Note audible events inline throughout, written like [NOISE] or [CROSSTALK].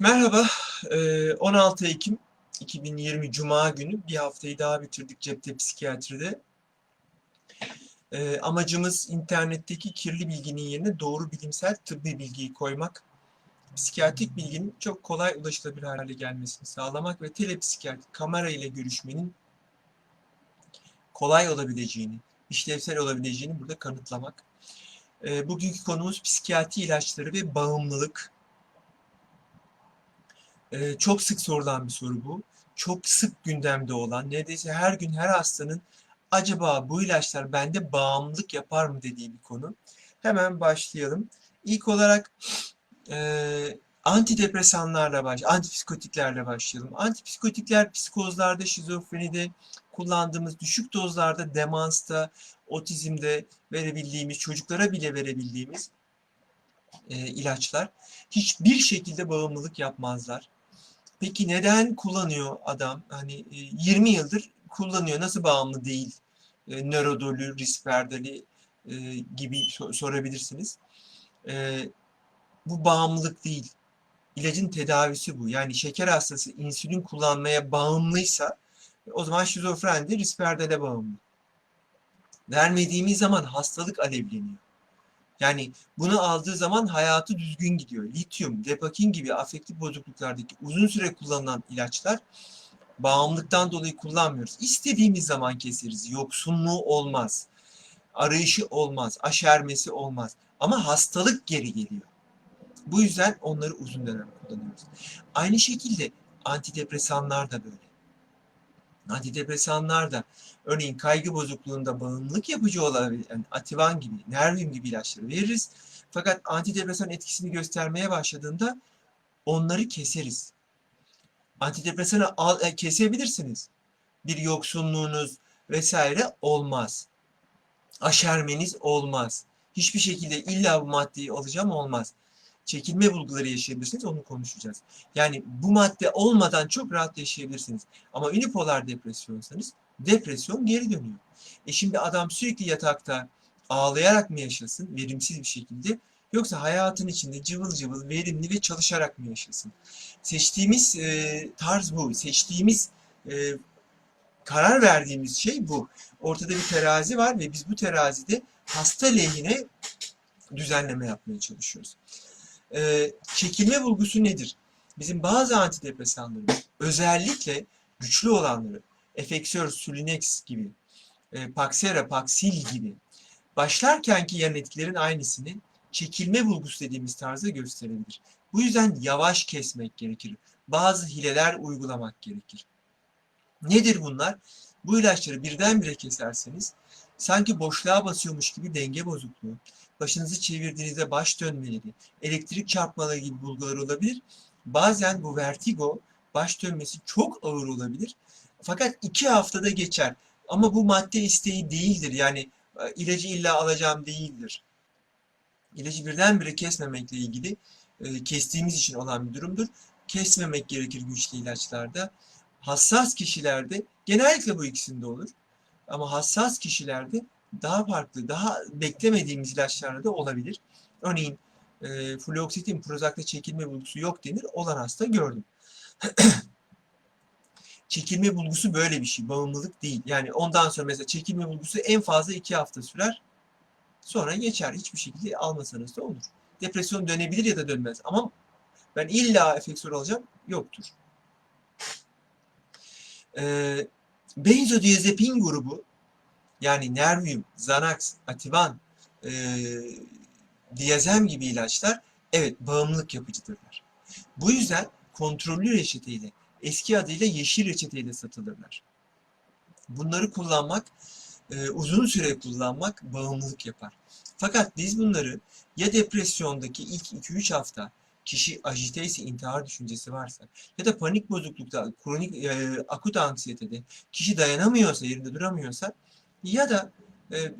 Merhaba, eee, 16 Ekim 2020 Cuma günü bir haftayı daha bitirdik cepte psikiyatride. Amacımız internetteki kirli bilginin yerine doğru bilimsel tıbbi bilgiyi koymak, psikiyatrik bilginin çok kolay ulaşılabilir hale gelmesini sağlamak ve telepsikiyatri kamera ile görüşmenin kolay olabileceğini, işlevsel olabileceğini burada kanıtlamak. Bugünkü konumuz psikiyatri ilaçları ve bağımlılık. Ee, çok sık sorulan bir soru bu. Çok sık gündemde olan, neredeyse her gün her hastanın acaba bu ilaçlar bende bağımlılık yapar mı dediği bir konu. Hemen başlayalım. İlk olarak e, antidepresanlarla baş, antipsikotiklerle başlayalım. Antipsikotikler psikozlarda, şizofrenide kullandığımız düşük dozlarda demansta, otizmde verebildiğimiz, çocuklara bile verebildiğimiz e, ilaçlar hiçbir şekilde bağımlılık yapmazlar. Peki neden kullanıyor adam? Hani e, 20 yıldır kullanıyor. Nasıl bağımlı değil? E, nörodolü, risperdali e, gibi so- sorabilirsiniz. E, bu bağımlılık değil. İlacın tedavisi bu. Yani şeker hastası insülin kullanmaya bağımlıysa o zaman şizofren de risperdale bağımlı. Vermediğimiz zaman hastalık alevleniyor. Yani bunu aldığı zaman hayatı düzgün gidiyor. Lityum, depakin gibi afektif bozukluklardaki uzun süre kullanılan ilaçlar bağımlılıktan dolayı kullanmıyoruz. İstediğimiz zaman keseriz. Yoksunluğu olmaz. Arayışı olmaz. Aşermesi olmaz. Ama hastalık geri geliyor. Bu yüzden onları uzun dönem kullanıyoruz. Aynı şekilde antidepresanlar da böyle. Antidepresanlar da örneğin kaygı bozukluğunda bağımlılık yapıcı olabilen yani ativan gibi, nervium gibi ilaçları veririz. Fakat antidepresan etkisini göstermeye başladığında onları keseriz. Antidepresanı al, e, kesebilirsiniz. Bir yoksunluğunuz vesaire olmaz. Aşermeniz olmaz. Hiçbir şekilde illa bu maddeyi alacağım olmaz. Çekilme bulguları yaşayabilirsiniz, onu konuşacağız. Yani bu madde olmadan çok rahat yaşayabilirsiniz. Ama unipolar depresyonsanız depresyon geri dönüyor. E şimdi adam sürekli yatakta ağlayarak mı yaşasın, verimsiz bir şekilde, yoksa hayatın içinde cıvıl cıvıl, verimli ve çalışarak mı yaşasın? Seçtiğimiz e, tarz bu, seçtiğimiz e, karar verdiğimiz şey bu. Ortada bir terazi var ve biz bu terazide hasta lehine düzenleme yapmaya çalışıyoruz. Ee, çekilme bulgusu nedir? Bizim bazı antidepresanlarımız özellikle güçlü olanları, Efexor, Sulinex gibi, e, Paxera, Paxil gibi başlarkenki yan etkilerin aynısını çekilme bulgusu dediğimiz tarzda gösterebilir. Bu yüzden yavaş kesmek gerekir. Bazı hileler uygulamak gerekir. Nedir bunlar? Bu ilaçları birdenbire keserseniz sanki boşluğa basıyormuş gibi denge bozukluğu, başınızı çevirdiğinizde baş dönmeleri, elektrik çarpmaları gibi bulgular olabilir. Bazen bu vertigo, baş dönmesi çok ağır olabilir. Fakat iki haftada geçer. Ama bu madde isteği değildir. Yani e, ilacı illa alacağım değildir. İlacı birdenbire kesmemekle ilgili e, kestiğimiz için olan bir durumdur. Kesmemek gerekir güçlü ilaçlarda. Hassas kişilerde genellikle bu ikisinde olur. Ama hassas kişilerde daha farklı, daha beklemediğimiz ilaçlarda da olabilir. Örneğin e, fluoksitin Prozac'ta çekilme bulgusu yok denir. Olan hasta gördüm. [CLEARS THROAT] çekilme bulgusu böyle bir şey. Bağımlılık değil. Yani ondan sonra mesela çekilme bulgusu en fazla iki hafta sürer. Sonra geçer. Hiçbir şekilde almasanız da olur. Depresyon dönebilir ya da dönmez. Ama ben illa efektör alacağım yoktur. Ee, benzodiazepin grubu yani Nervium, Xanax, Ativan, e, Diazem gibi ilaçlar evet bağımlılık yapıcıdırlar. Bu yüzden kontrollü reçeteyle, eski adıyla yeşil reçeteyle satılırlar. Bunları kullanmak, e, uzun süre kullanmak bağımlılık yapar. Fakat biz bunları ya depresyondaki ilk 2-3 hafta kişi ajite ise intihar düşüncesi varsa ya da panik bozuklukta, kronik e, akut anksiyetede kişi dayanamıyorsa, yerinde duramıyorsa ya da e,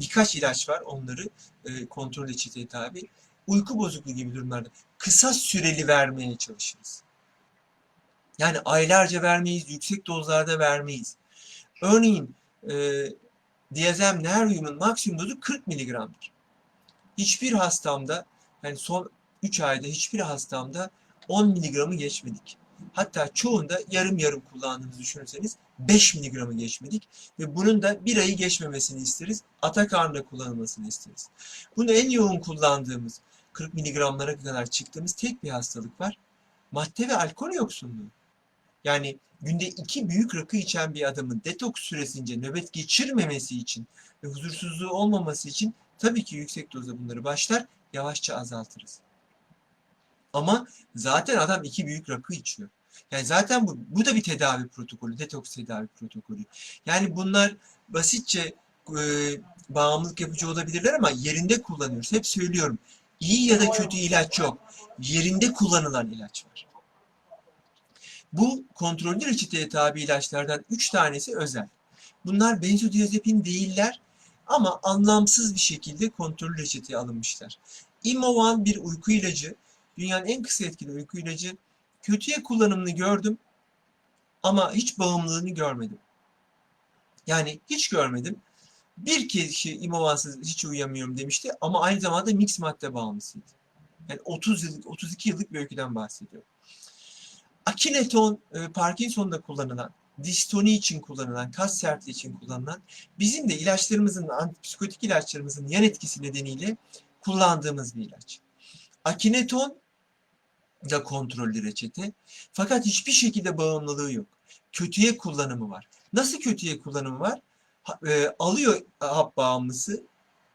birkaç ilaç var onları e, kontrol reçeteye tabi. Uyku bozukluğu gibi durumlarda kısa süreli vermeye çalışırız. Yani aylarca vermeyiz, yüksek dozlarda vermeyiz. Örneğin e, diazem nervium'un maksimum dozu 40 miligramdır. Hiçbir hastamda yani son 3 ayda hiçbir hastamda 10 miligramı geçmedik. Hatta çoğunda yarım yarım kullandığımızı düşünürseniz 5 miligramı geçmedik. Ve bunun da bir ayı geçmemesini isteriz. Atakarnda kullanılmasını isteriz. Bunu en yoğun kullandığımız 40 miligramlara kadar çıktığımız tek bir hastalık var. Madde ve alkol yoksunluğu. Yani günde iki büyük rakı içen bir adamın detoks süresince nöbet geçirmemesi için ve huzursuzluğu olmaması için tabii ki yüksek dozda bunları başlar, yavaşça azaltırız. Ama zaten adam iki büyük rakı içiyor. Yani zaten bu, bu da bir tedavi protokolü, detoks tedavi protokolü. Yani bunlar basitçe e, bağımlılık yapıcı olabilirler ama yerinde kullanıyoruz. Hep söylüyorum. İyi ya da kötü ilaç yok. Yerinde kullanılan ilaç var. Bu kontrollü reçeteye tabi ilaçlardan 3 tanesi özel. Bunlar benzodiazepin değiller ama anlamsız bir şekilde kontrollü reçeteye alınmışlar. Imovan bir uyku ilacı, dünyanın en kısa etkili uyku ilacı. Kötüye kullanımını gördüm ama hiç bağımlılığını görmedim. Yani hiç görmedim. Bir kişi imovansız hiç uyuyamıyorum demişti ama aynı zamanda mix madde bağımlısıydı. Yani 30 yıllık, 32 yıllık bir öyküden bahsediyorum. Akineton, e, Parkinson'da kullanılan, distoni için kullanılan, kas sertliği için kullanılan, bizim de ilaçlarımızın, antipsikotik ilaçlarımızın yan etkisi nedeniyle kullandığımız bir ilaç. Akineton da kontrollü reçete. Fakat hiçbir şekilde bağımlılığı yok. Kötüye kullanımı var. Nasıl kötüye kullanımı var? E, alıyor hap bağımlısı.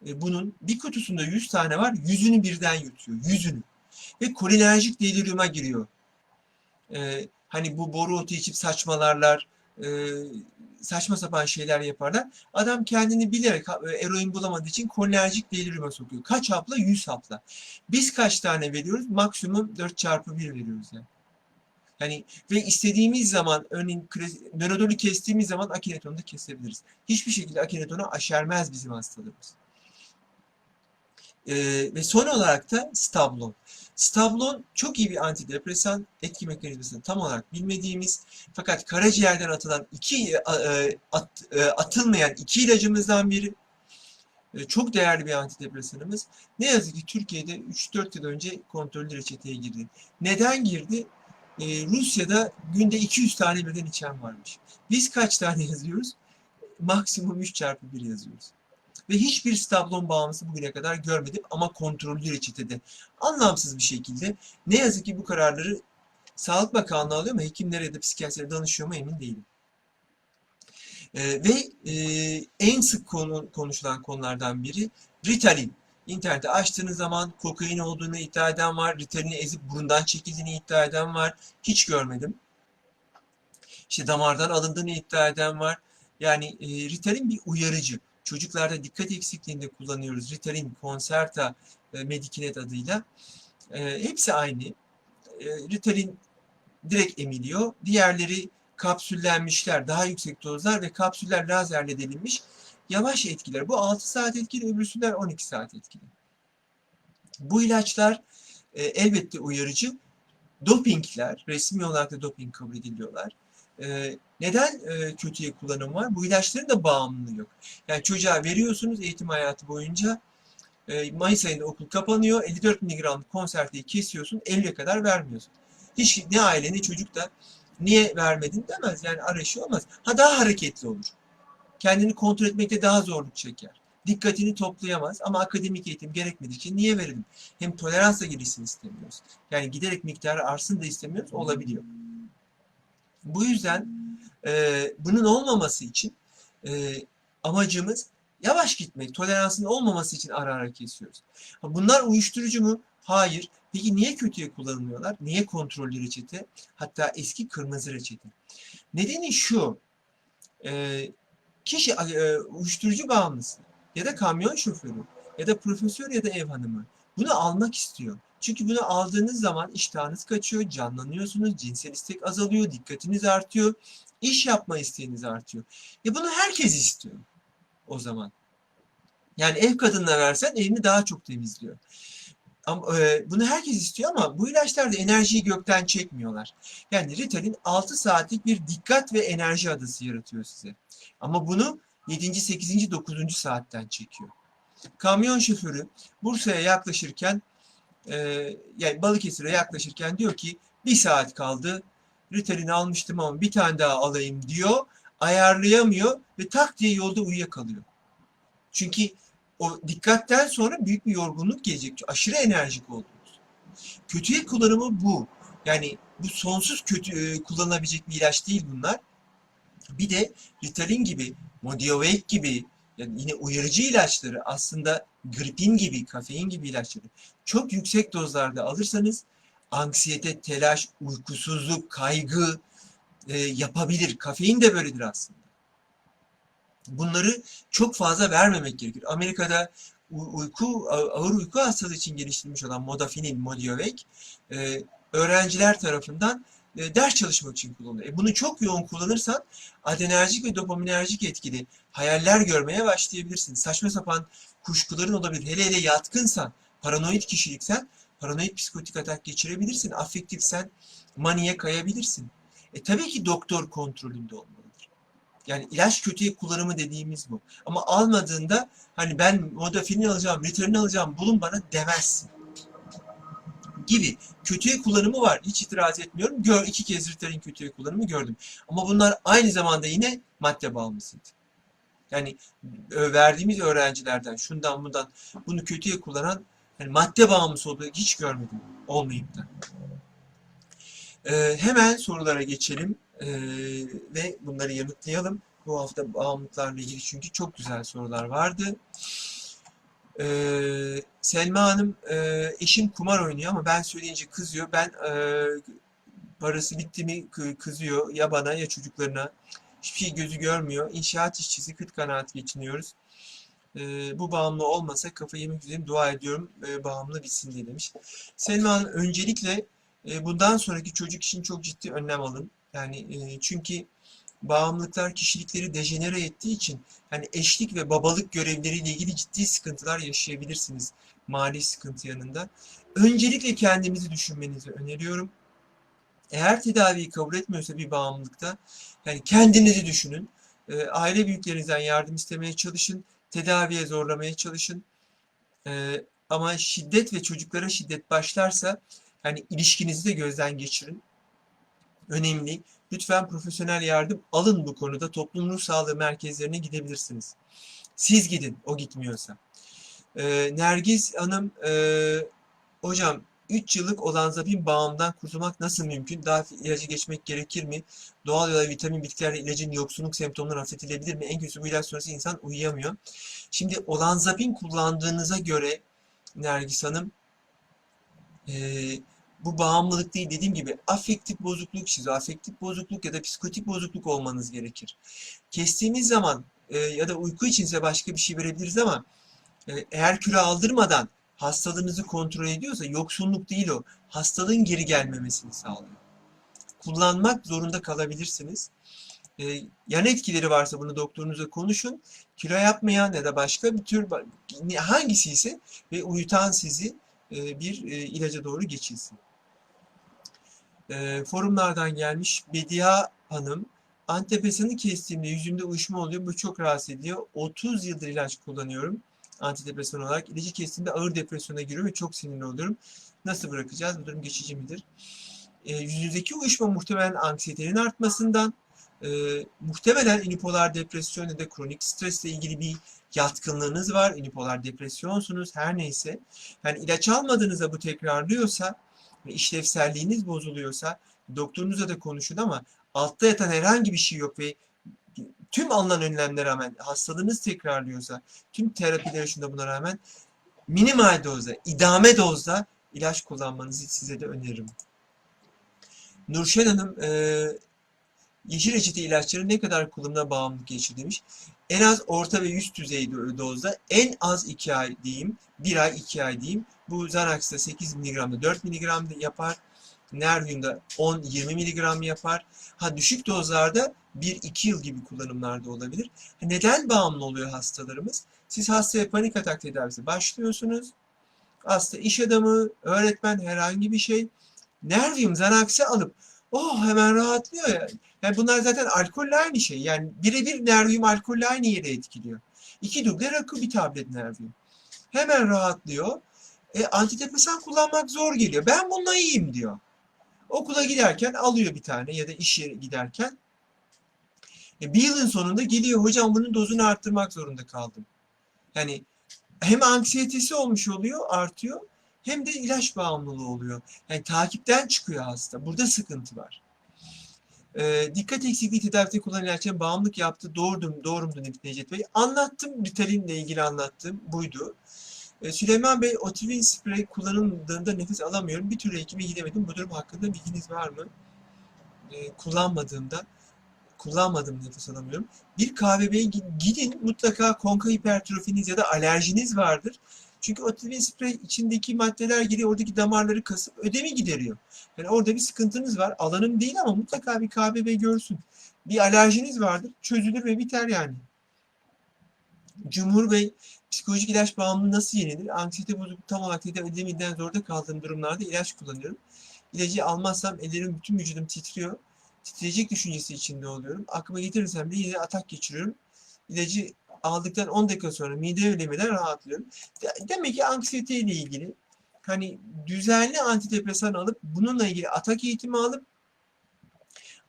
E, bunun bir kutusunda 100 tane var. Yüzünü birden yutuyor. Yüzünü. Ve kolinerjik deliriuma giriyor. E, hani bu boru otu içip saçmalarlar. E, saçma sapan şeyler yaparlar. Adam kendini bilerek e, eroin bulamadığı için kolinerjik deliriuma sokuyor. Kaç hapla? 100 hapla. Biz kaç tane veriyoruz? Maksimum 4 çarpı 1 veriyoruz yani. Yani ve istediğimiz zaman örneğin nörodolü kestiğimiz zaman akinetonu da kesebiliriz. Hiçbir şekilde akinetonu aşermez bizim hastalığımız. Ee, ve son olarak da stablon. Stablon çok iyi bir antidepresan etki mekanizmasını tam olarak bilmediğimiz fakat karaciğerden atılan iki e, at, e, atılmayan iki ilacımızdan biri. E, çok değerli bir antidepresanımız. Ne yazık ki Türkiye'de 3-4 yıl önce kontrollü reçeteye girdi. Neden girdi? Rusya'da günde 200 tane birden içen varmış. Biz kaç tane [LAUGHS] yazıyoruz? Maksimum 3 çarpı 1 yazıyoruz. Ve hiçbir stablon bağımlısı bugüne kadar görmedim ama kontrollü reçetede. Anlamsız bir şekilde. Ne yazık ki bu kararları Sağlık Bakanlığı alıyor ama hekimlere ya da psikiyatrilere danışıyor mu emin değilim. Ee, ve e, en sık konu, konuşulan konulardan biri Ritalin. İnternette açtığınız zaman kokain olduğunu iddia eden var. Ritalin'i ezip burundan çekildiğini iddia eden var. Hiç görmedim. İşte damardan alındığını iddia eden var. Yani e, Ritalin bir uyarıcı. Çocuklarda dikkat eksikliğinde kullanıyoruz. Ritalin, Concerta, e, Medikinet adıyla. E, hepsi aynı. E, Ritalin direkt emiliyor. Diğerleri kapsüllenmişler, daha yüksek dozlar ve kapsüller lazerle delinmiş yavaş etkiler. Bu 6 saat etkili, öbürsüler 12 saat etkili. Bu ilaçlar e, elbette uyarıcı. Dopingler, resmi olarak da doping kabul ediliyorlar. E, neden e, kötüye kullanım var? Bu ilaçların da bağımlılığı yok. Yani çocuğa veriyorsunuz eğitim hayatı boyunca. E, Mayıs ayında okul kapanıyor. 54 mg konserteyi kesiyorsun. 50'ye kadar vermiyorsun. Hiç ne aile ne çocuk da niye vermedin demez. Yani arayışı olmaz. Ha daha hareketli olur. Kendini kontrol etmekte daha zorluk çeker. Dikkatini toplayamaz ama akademik eğitim gerekmediği için niye verelim? Hem toleransla gelişsin istemiyoruz. Yani giderek miktarı artsın da istemiyoruz olabiliyor. Bu yüzden e, bunun olmaması için e, amacımız yavaş gitmek, toleransın olmaması için ara ara kesiyoruz. Bunlar uyuşturucu mu? Hayır. Peki niye kötüye kullanılıyorlar? Niye kontrollü reçete? Hatta eski kırmızı reçete. Nedeni şu. E, kişi e, uyuşturucu bağımlısı ya da kamyon şoförü ya da profesör ya da ev hanımı bunu almak istiyor. Çünkü bunu aldığınız zaman iştahınız kaçıyor, canlanıyorsunuz, cinsel istek azalıyor, dikkatiniz artıyor, iş yapma isteğiniz artıyor. E bunu herkes istiyor o zaman. Yani ev kadınına versen evini daha çok temizliyor. Ama, e, bunu herkes istiyor ama bu ilaçlar da enerjiyi gökten çekmiyorlar. Yani Ritalin 6 saatlik bir dikkat ve enerji adası yaratıyor size. Ama bunu 7. 8. 9. saatten çekiyor. Kamyon şoförü Bursa'ya yaklaşırken e, yani Balıkesir'e yaklaşırken diyor ki bir saat kaldı. Ritalin almıştım ama bir tane daha alayım diyor. Ayarlayamıyor ve tak diye yolda uyuyakalıyor. Çünkü o dikkatten sonra büyük bir yorgunluk gelecek. Aşırı enerjik oldunuz. Kötüye kullanımı bu. Yani bu sonsuz kötü e, kullanılabilecek bir ilaç değil bunlar. Bir de Ritalin gibi, Modiovate gibi yani yine uyarıcı ilaçları aslında gripin gibi, kafein gibi ilaçları çok yüksek dozlarda alırsanız anksiyete, telaş, uykusuzluk, kaygı e, yapabilir. Kafein de böyledir aslında. Bunları çok fazla vermemek gerekir. Amerika'da uyku ağır uyku hastalığı için geliştirilmiş olan modafinil, Modiovec e, öğrenciler tarafından e, ders çalışmak için kullanılıyor. E, bunu çok yoğun kullanırsan adrenerjik ve dopaminerjik etkili hayaller görmeye başlayabilirsin. Saçma sapan kuşkuların olabilir. Hele hele yatkınsan, paranoid kişiliksen paranoid psikotik atak geçirebilirsin. Afektifsen maniye kayabilirsin. E tabii ki doktor kontrolünde olmalıdır. Yani ilaç kötüye kullanımı dediğimiz bu. Ama almadığında hani ben modafinil alacağım, ritalin alacağım bulun bana demezsin. Gibi kötüye kullanımı var. Hiç itiraz etmiyorum. Gör, iki kez ritalin kötüye kullanımı gördüm. Ama bunlar aynı zamanda yine madde bağımlısıydı. Yani verdiğimiz öğrencilerden şundan bundan bunu kötüye kullanan yani madde bağımlısı olduğu hiç görmedim olmayıp da. Ee, hemen sorulara geçelim ee, ve bunları yanıtlayalım. Bu hafta bağımlılıklarla ilgili çünkü çok güzel sorular vardı. Ee, Selma Hanım, e, eşim kumar oynuyor ama ben söyleyince kızıyor. Ben e, parası bitti mi kı- kızıyor ya bana ya çocuklarına. Hiçbir şey gözü görmüyor. İnşaat işçisi kıt kanaat geçiniyoruz. Ee, bu bağımlı olmasa kafayı yemek üzereyim dua ediyorum e, bağımlı bitsin diye demiş. Selma Hanım öncelikle e, bundan sonraki çocuk için çok ciddi önlem alın. Yani e, çünkü bağımlılıklar kişilikleri dejenere ettiği için hani eşlik ve babalık görevleriyle ilgili ciddi sıkıntılar yaşayabilirsiniz mali sıkıntı yanında. Öncelikle kendinizi düşünmenizi öneriyorum. Eğer tedaviyi kabul etmiyorsa bir bağımlılıkta yani kendinizi düşünün. E, aile büyüklerinizden yardım istemeye çalışın. Tedaviye zorlamaya çalışın. E, ama şiddet ve çocuklara şiddet başlarsa yani ilişkinizi de gözden geçirin. Önemli. Lütfen profesyonel yardım alın bu konuda. Toplum ruh sağlığı merkezlerine gidebilirsiniz. Siz gidin, o gitmiyorsa. Ee, Nergiz Hanım, e, hocam 3 yıllık olanzapin bağımdan kurtulmak nasıl mümkün? Daha ilacı geçmek gerekir mi? Doğal yolla vitamin bitkilerle ilacın yoksunluk semptomları hafifletilebilir mi? En kötüsü bu ilaç sonrası insan uyuyamıyor. Şimdi olanzapin kullandığınıza göre Nergis Hanım, e, bu bağımlılık değil dediğim gibi afektif bozukluk, şizoafektif bozukluk ya da psikotik bozukluk olmanız gerekir. Kestiğimiz zaman e, ya da uyku için size başka bir şey verebiliriz ama eğer kilo aldırmadan hastalığınızı kontrol ediyorsa yoksunluk değil o. Hastalığın geri gelmemesini sağlıyor. Kullanmak zorunda kalabilirsiniz. E, yan etkileri varsa bunu doktorunuza konuşun. Kilo yapmayan ya da başka bir tür hangisi ise ve uyutan sizi e, bir e, ilaca doğru geçilsin. E, forumlardan gelmiş Bediha Hanım antidepresanı kestiğimde yüzümde uyuşma oluyor. Bu çok rahatsız ediyor. 30 yıldır ilaç kullanıyorum antidepresan olarak. İlacı kestiğimde ağır depresyona giriyorum ve çok sinirli oluyorum. Nasıl bırakacağız? Bu durum geçici midir? E, yüzündeki uyuşma muhtemelen anksiyetenin artmasından, e, muhtemelen unipolar depresyon ya da kronik stresle ilgili bir yatkınlığınız var. Unipolar depresyonsunuz her neyse. Yani ilaç almadığınızda bu tekrarlıyorsa ve işlevselliğiniz bozuluyorsa doktorunuzla da konuşun ama altta yatan herhangi bir şey yok ve tüm alınan önlemlere rağmen hastalığınız tekrarlıyorsa, tüm terapiler şunda buna rağmen minimal dozda, idame dozda ilaç kullanmanızı size de öneririm. Nurşen Hanım, e, yeşil reçete ilaçları ne kadar kullanımına bağımlılık geçir demiş. En az orta ve üst düzey dozda, en az 2 ay diyeyim, 1 ay 2 ay diyeyim. Bu Xanax'ta 8 mg'da 4 mg yapar. Nervium'da 10-20 mg yapar. Ha düşük dozlarda 1-2 yıl gibi kullanımlarda olabilir. Neden bağımlı oluyor hastalarımız? Siz hastaya panik atak tedavisi başlıyorsunuz. Hasta iş adamı, öğretmen herhangi bir şey. Nervium, Xanax'ı alıp oh hemen rahatlıyor ya. Yani bunlar zaten alkolle aynı şey. Yani birebir Nervium alkolle aynı yere etkiliyor. İki duble rakı bir tablet Nervium. Hemen rahatlıyor. E, antidepresan kullanmak zor geliyor. Ben bununla iyiyim diyor. Okula giderken alıyor bir tane ya da iş yeri giderken. E, bir yılın sonunda geliyor hocam bunun dozunu arttırmak zorunda kaldım. Yani hem anksiyetesi olmuş oluyor, artıyor hem de ilaç bağımlılığı oluyor. Yani takipten çıkıyor hasta. Burada sıkıntı var. Ee, dikkat eksikliği tedavide kullanılan ilaçların bağımlılık yaptı. Doğru, doğru mu Necdet Bey? Anlattım. Ritalinle ilgili anlattım. Buydu. Ee, Süleyman Bey, Otivin sprey kullanıldığında nefes alamıyorum. Bir türlü hekime gidemedim. Bu durum hakkında bilginiz var mı? Ee, kullanmadığımda kullanmadım nefes alamıyorum. Bir KBB'ye gidin mutlaka konka hipertrofiniz ya da alerjiniz vardır. Çünkü otivin sprey içindeki maddeler giriyor oradaki damarları kasıp ödemi gideriyor. Yani orada bir sıkıntınız var. Alanım değil ama mutlaka bir KBB görsün. Bir alerjiniz vardır. Çözülür ve biter yani. Cumhur Bey psikolojik ilaç bağımlılığı nasıl yenilir? Anksiyete bozukluğu tam olarak tedavi zorda kaldığım durumlarda ilaç kullanıyorum. İlacı almazsam ellerim bütün vücudum titriyor. Titreyecek düşüncesi içinde oluyorum. Aklıma getirirsem de yine atak geçiriyorum. İlacı aldıktan 10 dakika sonra mide ölemeden rahatlıyorum. Demek ki anksiyete ile ilgili hani düzenli antidepresan alıp bununla ilgili atak eğitimi alıp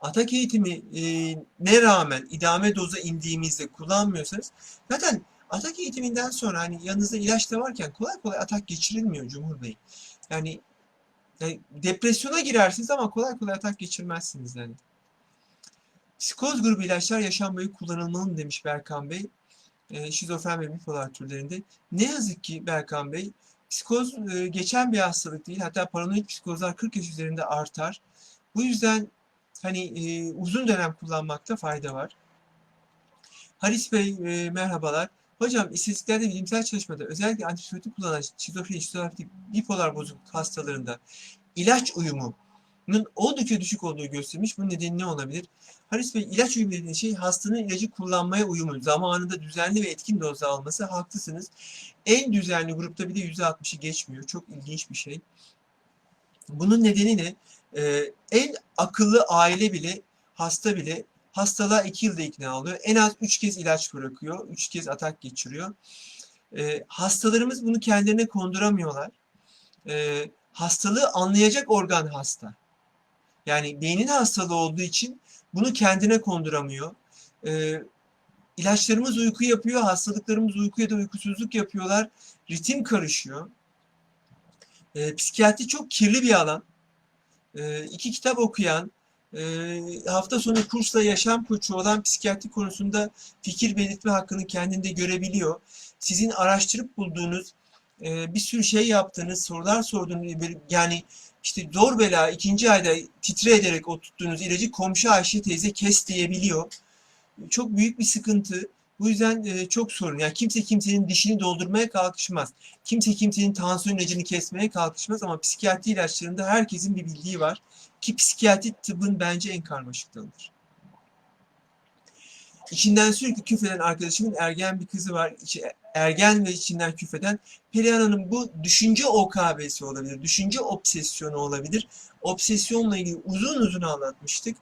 atak eğitimi e, ne rağmen idame doza indiğimizde kullanmıyorsanız zaten atak eğitiminden sonra hani yanınızda ilaç da varken kolay kolay atak geçirilmiyor Cumhur Bey. Yani, yani depresyona girersiniz ama kolay kolay atak geçirmezsiniz yani. Psikoz grubu ilaçlar yaşam boyu kullanılmalı demiş Berkan Bey. E, şizofren ve bipolar türlerinde. Ne yazık ki Berkan Bey, psikoz e, geçen bir hastalık değil. Hatta paranoid psikozlar 40 yaş üzerinde artar. Bu yüzden hani e, uzun dönem kullanmakta fayda var. Haris Bey e, merhabalar. Hocam istatistiklerde bilimsel çalışmada özellikle antibiyotik kullanan şizofreni, şizofrenik bipolar bozukluk hastalarında ilaç uyumu oldukça düşük olduğu göstermiş. Bunun nedeni ne olabilir? Haris Bey ilaç uyumu dediğiniz şey hastanın ilacı kullanmaya uyumu. Zamanında düzenli ve etkin dozda alması haklısınız. En düzenli grupta bir de %60'ı geçmiyor. Çok ilginç bir şey. Bunun nedeni ne? Ee, en akıllı aile bile, hasta bile hastalığa 2 yılda ikna oluyor. En az 3 kez ilaç bırakıyor. 3 kez atak geçiriyor. Ee, hastalarımız bunu kendilerine konduramıyorlar. Ee, hastalığı anlayacak organ hasta. Yani beynin hastalığı olduğu için bunu kendine konduramıyor. Ee, ilaçlarımız uyku yapıyor, hastalıklarımız uyku ya da uykusuzluk yapıyorlar. Ritim karışıyor. Ee, psikiyatri çok kirli bir alan. Ee, iki kitap okuyan, e, hafta sonu kursla yaşam koçu olan psikiyatri konusunda fikir belirtme hakkını kendinde görebiliyor. Sizin araştırıp bulduğunuz, e, bir sürü şey yaptığınız, sorular sorduğunuz, yani işte zor bela ikinci ayda titre ederek o tuttuğunuz ilacı komşu Ayşe teyze kes diyebiliyor. Çok büyük bir sıkıntı. Bu yüzden e, çok sorun. Yani kimse kimsenin dişini doldurmaya kalkışmaz. Kimse kimsenin tansiyon ilacını kesmeye kalkışmaz ama psikiyatri ilaçlarında herkesin bir bildiği var. Ki psikiyatri tıbbın bence en karmaşıklığıdır. İçinden sürekli küfreden arkadaşımın ergen bir kızı var. Ergen ve içinden küfreden. Perihan Hanım bu düşünce OKB'si olabilir. Düşünce obsesyonu olabilir. Obsesyonla ilgili uzun uzun anlatmıştık.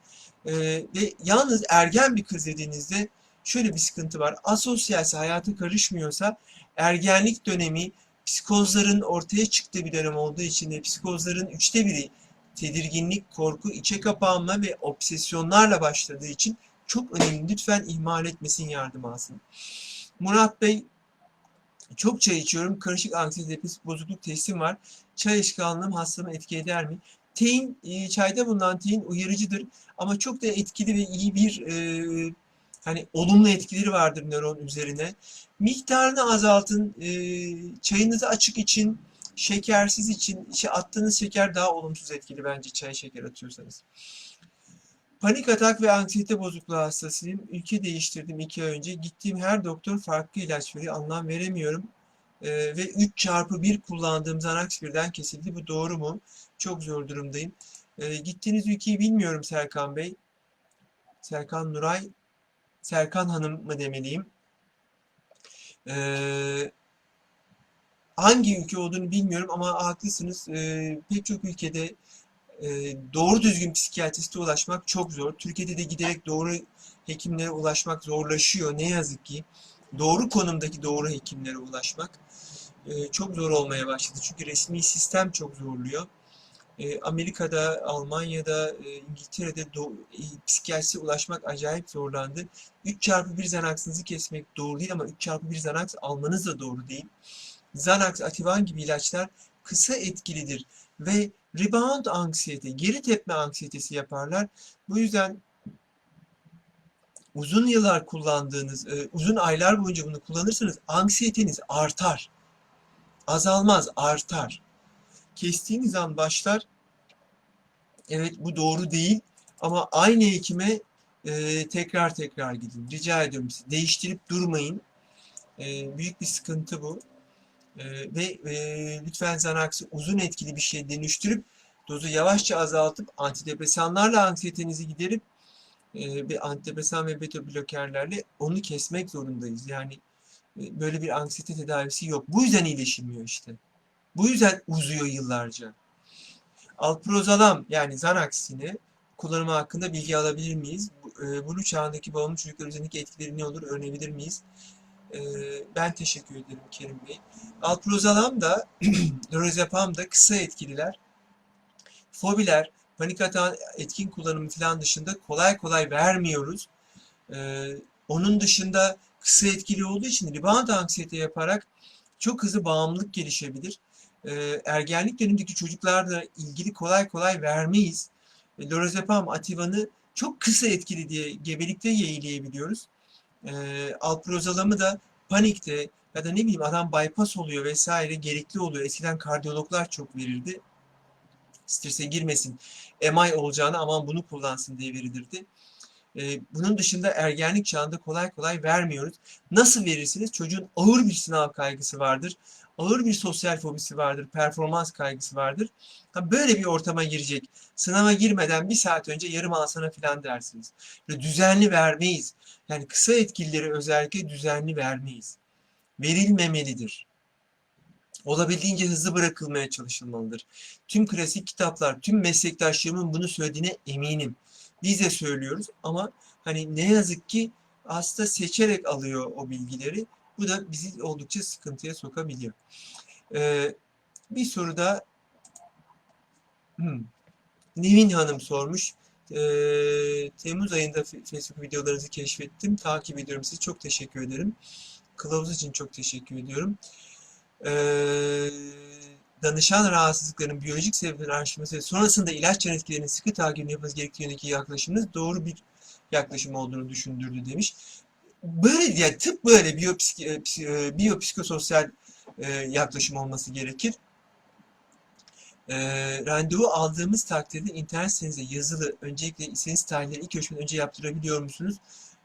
Ee, ve yalnız ergen bir kız dediğinizde şöyle bir sıkıntı var. Asosyalse hayata karışmıyorsa ergenlik dönemi psikozların ortaya çıktığı bir dönem olduğu için de psikozların üçte biri tedirginlik, korku, içe kapanma ve obsesyonlarla başladığı için çok önemli. Lütfen ihmal etmesin yardım alsın. Murat Bey çok çay içiyorum. Karışık anksiyete bozukluk testim var. Çay alışkanlığım hastamı etki eder mi? Tein, e, çayda bulunan tein uyarıcıdır. Ama çok da etkili ve iyi bir e, hani olumlu etkileri vardır nöron üzerine. Miktarını azaltın. E, çayınızı açık için, şekersiz için, işte attığınız şeker daha olumsuz etkili bence çay şeker atıyorsanız. Panik atak ve anksiyete bozukluğu hastasıyım. Ülke değiştirdim iki ay önce. Gittiğim her doktor farklı ilaç veriyor. Anlam veremiyorum. Ee, ve 3 çarpı 1 kullandığım Xanax birden kesildi. Bu doğru mu? Çok zor durumdayım. Ee, gittiğiniz ülkeyi bilmiyorum Serkan Bey. Serkan Nuray. Serkan Hanım mı demeliyim. Ee, hangi ülke olduğunu bilmiyorum ama haklısınız. Ee, pek çok ülkede e, doğru düzgün psikiyatriste ulaşmak çok zor. Türkiye'de de giderek doğru hekimlere ulaşmak zorlaşıyor ne yazık ki. Doğru konumdaki doğru hekimlere ulaşmak. e, çok zor olmaya başladı. Çünkü resmi sistem çok zorluyor. E, Amerika'da, Almanya'da, e, İngiltere'de do- e, psikiyatriste ulaşmak acayip zorlandı. 3 çarpı 1 Xanax'ınızı kesmek doğru değil ama 3 çarpı 1 Xanax almanız da doğru değil. Xanax, Ativan gibi ilaçlar kısa etkilidir ve rebound anksiyete, geri tepme anksiyetesi yaparlar. Bu yüzden uzun yıllar kullandığınız, e, uzun aylar boyunca bunu kullanırsanız anksiyeteniz artar. Azalmaz, artar. Kestiğiniz an başlar. Evet bu doğru değil ama aynı hekime e, tekrar tekrar gidin. Rica ediyorum size. Değiştirip durmayın. E, büyük bir sıkıntı bu. E, ve e, lütfen Xanax'ı uzun etkili bir şey dönüştürüp dozu yavaşça azaltıp antidepresanlarla anksiyetenizi giderip e, bir antidepresan ve beta blokerlerle onu kesmek zorundayız. Yani e, böyle bir anksiyete tedavisi yok. Bu yüzden iyileşilmiyor işte. Bu yüzden uzuyor yıllarca. Alprozalam yani Xanax yine kullanımı hakkında bilgi alabilir miyiz? E, Bunu çağındaki bağımlı çocuklar üzerindeki etkileri ne olur öğrenebilir miyiz? E, Ben teşekkür ederim Kerim Bey. Alprozalam da [CLEARS THROAT] lorazepam da kısa etkililer. Fobiler, panik atağın etkin kullanımı falan dışında kolay kolay vermiyoruz. Ee, onun dışında kısa etkili olduğu için rebound anksiyete yaparak çok hızlı bağımlılık gelişebilir. Ee, ergenlik dönemindeki çocuklarla ilgili kolay kolay vermeyiz. E, Lorazepam, Ativan'ı çok kısa etkili diye gebelikte yeğleyebiliyoruz. Ee, alprozalamı da panikte ya da ne bileyim adam bypass oluyor vesaire gerekli oluyor. Eskiden kardiyologlar çok verirdi strese girmesin, MI olacağını aman bunu kullansın diye verilirdi. Ee, bunun dışında ergenlik çağında kolay kolay vermiyoruz. Nasıl verirsiniz? Çocuğun ağır bir sınav kaygısı vardır. Ağır bir sosyal fobisi vardır. Performans kaygısı vardır. Ha, böyle bir ortama girecek. Sınava girmeden bir saat önce yarım alsana falan dersiniz. Böyle düzenli vermeyiz. Yani kısa etkilileri özellikle düzenli vermeyiz. Verilmemelidir olabildiğince hızlı bırakılmaya çalışılmalıdır. Tüm klasik kitaplar, tüm meslektaşlarımın bunu söylediğine eminim. Biz de söylüyoruz ama hani ne yazık ki hasta seçerek alıyor o bilgileri. Bu da bizi oldukça sıkıntıya sokabiliyor. Ee, bir soru da hmm, Nevin Hanım sormuş. Ee, Temmuz ayında Facebook videolarınızı keşfettim. Takip ediyorum sizi. Çok teşekkür ederim. Kılavuz için çok teşekkür ediyorum. Ee, danışan rahatsızlıkların biyolojik sebeplerin araştırması ve sonrasında ilaç yan etkilerinin sıkı takibini yapması gerektiği yönündeki yaklaşımınız doğru bir yaklaşım olduğunu düşündürdü demiş. Böyle yani tıp böyle biyopsik, e, e, biyopsikososyal e, yaklaşım olması gerekir. E, randevu aldığımız takdirde internet sitenize yazılı öncelikle istediğiniz tarihleri ilk görüşmeden önce yaptırabiliyor musunuz?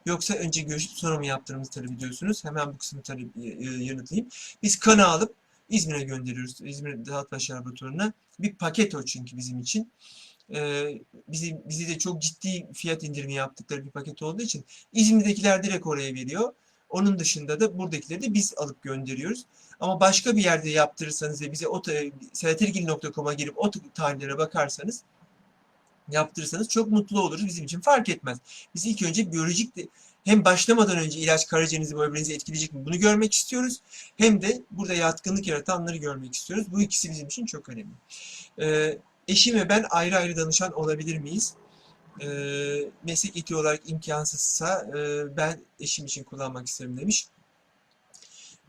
Yoksa önce görüşüp sonra mı yaptırmamızı talep ediyorsunuz? Hemen bu kısmı talep, e, yanıtlayayım. Biz kanı alıp İzmir'e gönderiyoruz. İzmir Dağıtbaşı Laboratuvarı'na. Bir paket o çünkü bizim için. Ee, bizi, bizi de çok ciddi fiyat indirimi yaptıkları bir paket olduğu için İzmir'dekiler direkt oraya veriyor. Onun dışında da buradakileri de biz alıp gönderiyoruz. Ama başka bir yerde yaptırırsanız ve bize o selatilgil.com'a girip o tarihlere bakarsanız yaptırırsanız çok mutlu oluruz. Bizim için fark etmez. Biz ilk önce biyolojik de, hem başlamadan önce ilaç karaciğerinizi, böbreğinizi etkileyecek mi bunu görmek istiyoruz. Hem de burada yatkınlık yaratanları görmek istiyoruz. Bu ikisi bizim için çok önemli. Ee, eşim ve ben ayrı ayrı danışan olabilir miyiz? Ee, meslek etiği olarak imkansızsa e, ben eşim için kullanmak isterim demiş.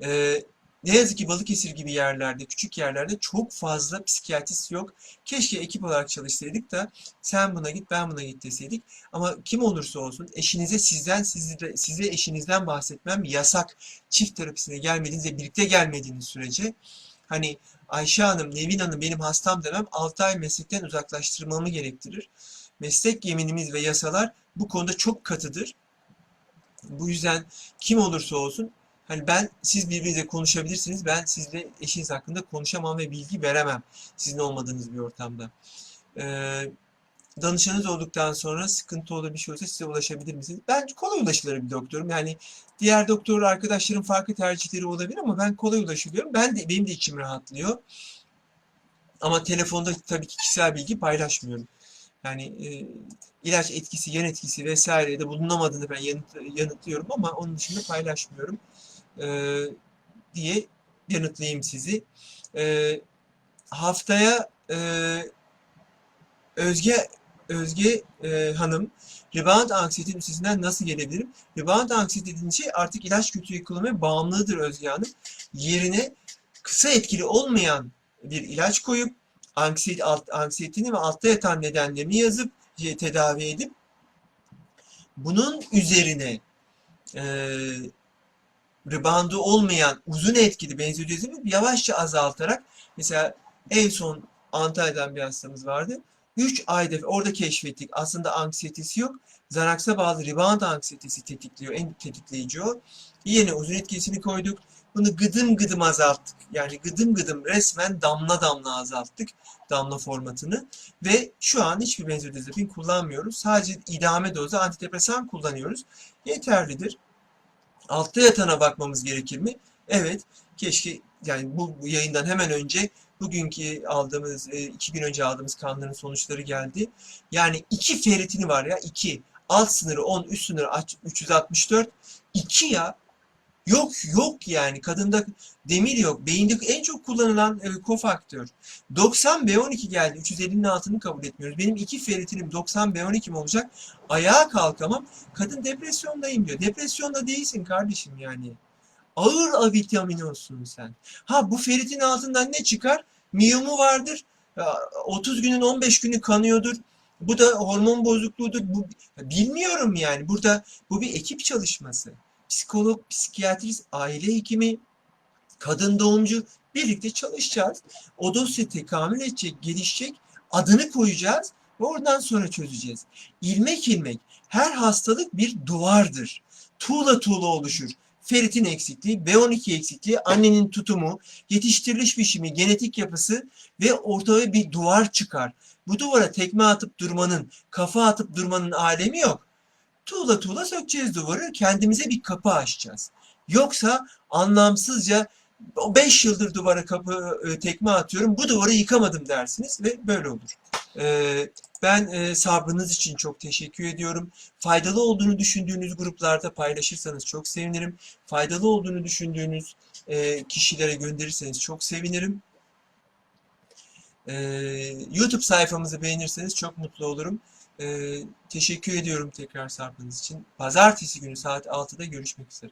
Ee, ne yazık ki Balıkesir gibi yerlerde, küçük yerlerde çok fazla psikiyatrist yok. Keşke ekip olarak çalışsaydık da sen buna git, ben buna git deseydik. Ama kim olursa olsun eşinize sizden, size, size eşinizden bahsetmem yasak. Çift terapisine gelmediğiniz ve birlikte gelmediğiniz sürece hani Ayşe Hanım, Nevin Hanım benim hastam demem 6 ay meslekten uzaklaştırmamı gerektirir. Meslek yeminimiz ve yasalar bu konuda çok katıdır. Bu yüzden kim olursa olsun Hani ben siz birbirinizle konuşabilirsiniz. Ben sizle eşiniz hakkında konuşamam ve bilgi veremem. Sizin olmadığınız bir ortamda. Ee, danışanınız olduktan sonra sıkıntı olur bir şey olursa size ulaşabilir misiniz? Ben kolay ulaşılır bir doktorum. Yani diğer doktor arkadaşların farklı tercihleri olabilir ama ben kolay ulaşılıyorum. Ben de benim de içim rahatlıyor. Ama telefonda tabii ki kişisel bilgi paylaşmıyorum. Yani e, ilaç etkisi, yan etkisi vesaire de bulunamadığını ben yanıt, yanıtlıyorum ama onun dışında paylaşmıyorum e, diye yanıtlayayım sizi. Ee, haftaya e, Özge Özge e, Hanım rebound anksiyetenin üstesinden nasıl gelebilirim? Rebound anksiyete dediğin şey artık ilaç kötüyü kullanmaya bağımlılıdır Özge Hanım. Yerine kısa etkili olmayan bir ilaç koyup anksiyet, alt, anksiyetini ve altta yatan nedenlerini yazıp e, tedavi edip bunun üzerine e, reboundu olmayan uzun etkili benzodiazepini yavaşça azaltarak mesela en son Antalya'dan bir hastamız vardı. 3 ayda orada keşfettik. Aslında anksiyetesi yok. Xanax'a bağlı rebound anksiyetesi tetikliyor. En tetikleyici o. Yine uzun etkisini koyduk. Bunu gıdım gıdım azalttık. Yani gıdım gıdım resmen damla damla azalttık damla formatını. Ve şu an hiçbir benzodiazepin kullanmıyoruz. Sadece idame dozu antidepresan kullanıyoruz. Yeterlidir. Altta yatana bakmamız gerekir mi? Evet. Keşke yani bu yayından hemen önce bugünkü aldığımız, e, iki gün önce aldığımız kanların sonuçları geldi. Yani iki feritini var ya, iki. Alt sınırı 10, üst sınırı aç- 364. İki ya. Yok yok yani. Kadında demir yok. Beyinde en çok kullanılan e, kofaktör. 90 B12 geldi. 350'nin altını kabul etmiyoruz. Benim iki feritinim 90 B12 mi olacak? Ayağa kalkamam. Kadın depresyondayım diyor. Depresyonda değilsin kardeşim yani. Ağır A olsun sen. Ha bu feritin altından ne çıkar? Miyomu vardır. Ya, 30 günün 15 günü kanıyordur. Bu da hormon bozukluğudur. Bu, bilmiyorum yani. Burada bu bir ekip çalışması. Psikolog, psikiyatrist, aile hekimi, kadın doğumcu birlikte çalışacağız. O dosya tekamül edecek, gelişecek. Adını koyacağız ve oradan sonra çözeceğiz. İlmek ilmek her hastalık bir duvardır. Tuğla tuğla oluşur. Feritin eksikliği, B12 eksikliği, annenin tutumu, yetiştiriliş biçimi, genetik yapısı ve ortaya bir duvar çıkar. Bu duvara tekme atıp durmanın, kafa atıp durmanın alemi yok. Tuğla tuğla sökeceğiz duvarı, kendimize bir kapı açacağız. Yoksa anlamsızca 5 yıldır duvara kapı e, tekme atıyorum, bu duvarı yıkamadım dersiniz ve böyle olur. Ee, ben e, sabrınız için çok teşekkür ediyorum. Faydalı olduğunu düşündüğünüz gruplarda paylaşırsanız çok sevinirim. Faydalı olduğunu düşündüğünüz e, kişilere gönderirseniz çok sevinirim. Ee, YouTube sayfamızı beğenirseniz çok mutlu olurum. Ee, teşekkür ediyorum tekrar sabrınız için. Pazartesi günü saat 6'da görüşmek üzere.